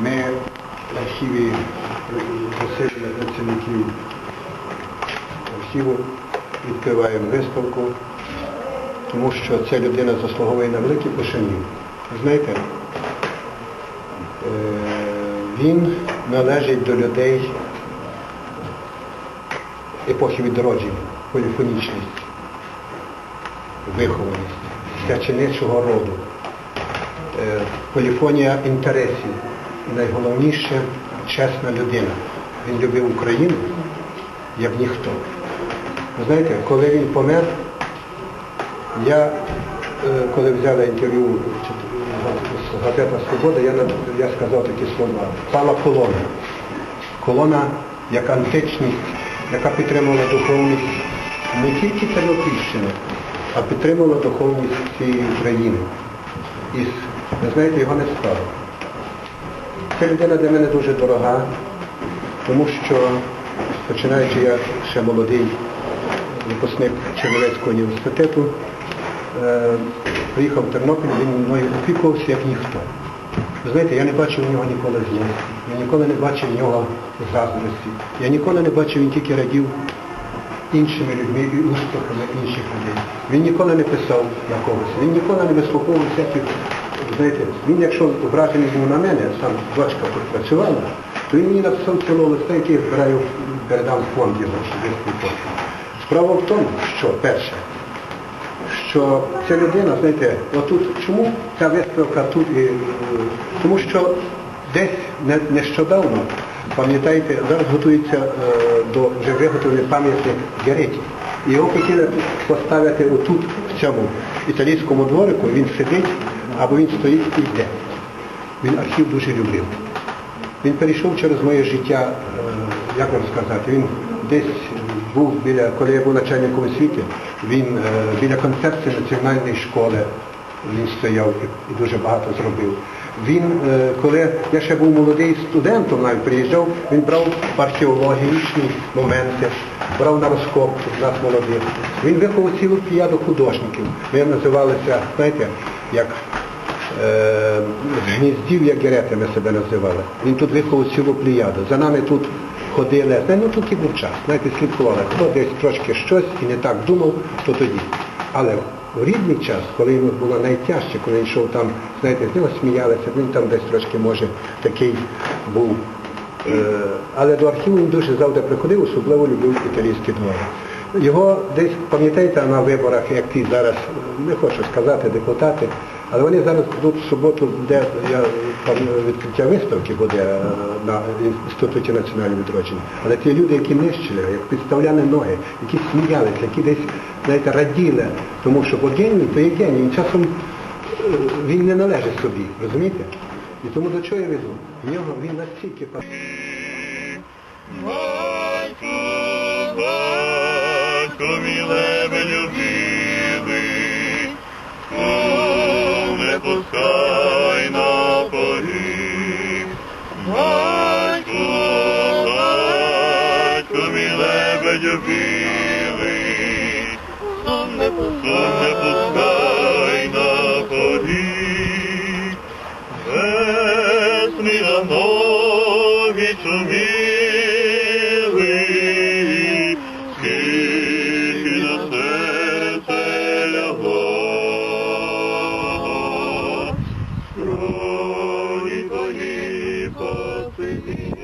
Ми в архіві засилення працівників архіву відкриваємо виставку, тому що ця людина заслуговує на великі пошанів. Ви знаєте, е, він належить до людей епохи відродження, поліфонічність, вихованість, свяченичого роду, е, поліфонія інтересів. Найголовніше чесна людина. Він любив Україну як ніхто. Ви знаєте, коли він помер, я, е, коли взяла інтерв'ю з газета Свобода, я, я сказав такі слова. Пала колона. Колона як античність, яка підтримувала духовність не тільки Тернопільщини, а підтримувала духовність всієї України. І, ви знаєте, його не стало. Ця людина для мене дуже дорога, тому що, починаючи я ще молодий випускник Чернівецького університету, е, приїхав в Тернопіль, він мною опікувався як ніхто. Ви знаєте, я не бачив в нього ніколи злості, я ніколи не бачив в нього заздрості, я ніколи не бачив, він тільки радів іншими людьми і успіхами інших людей. Він ніколи не писав на когось, він ніколи не вислуховував всяких, знаєте, він якщо ображений був на мене, сам тут працювала, то він мені написав цілого листа, який я збираю, передам фонд його особистий фонд. Справа в тому, що перше, що ця людина, знаєте, отут чому ця виставка тут? І, е, тому що десь не- нещодавно, пам'ятаєте, зараз готується е, до вже виготовлений пам'ятник Гереті. Його хотіли поставити отут, в цьому італійському дворику, він сидить, або він стоїть і йде. Він архів дуже любив. Він перейшов через моє життя, е, як вам сказати, він десь був біля, коли я був начальником освіти, він е, біля концепції національної школи він стояв і, дуже багато зробив. Він, е, коли я ще був молодий студентом, навіть приїжджав, він брав археологічні моменти, брав на розкопки нас молодих. Він виховав цілу п'яду художників. Ми називалися, знаєте, як гніздів, як герети себе називали. Він тут виховав цілу плеяду. За нами тут ходили, ну тут і був час, знаєте, слідкували. Хто десь трошки щось і не так думав, то тоді. Але в рідний час, коли йому було найтяжче, коли він йшов там, знаєте, з нього сміялися, він там десь трошки, може, такий був. Е, але до архіву він дуже завжди приходив, особливо любив італійські двори. Його десь, пам'ятаєте, на виборах, як ті зараз, не хочу сказати, депутати, але вони зараз тут в суботу, де я, там відкриття виставки буде е, на Інституті національного відродження. Але ті люди, які нищили, як підставляли ноги, які сміялися, які десь, знаєте, раділи, тому що бо геній, то є геній, він часом е, він не належить собі, розумієте? І тому до чого я веду? В він настільки Come Thank you.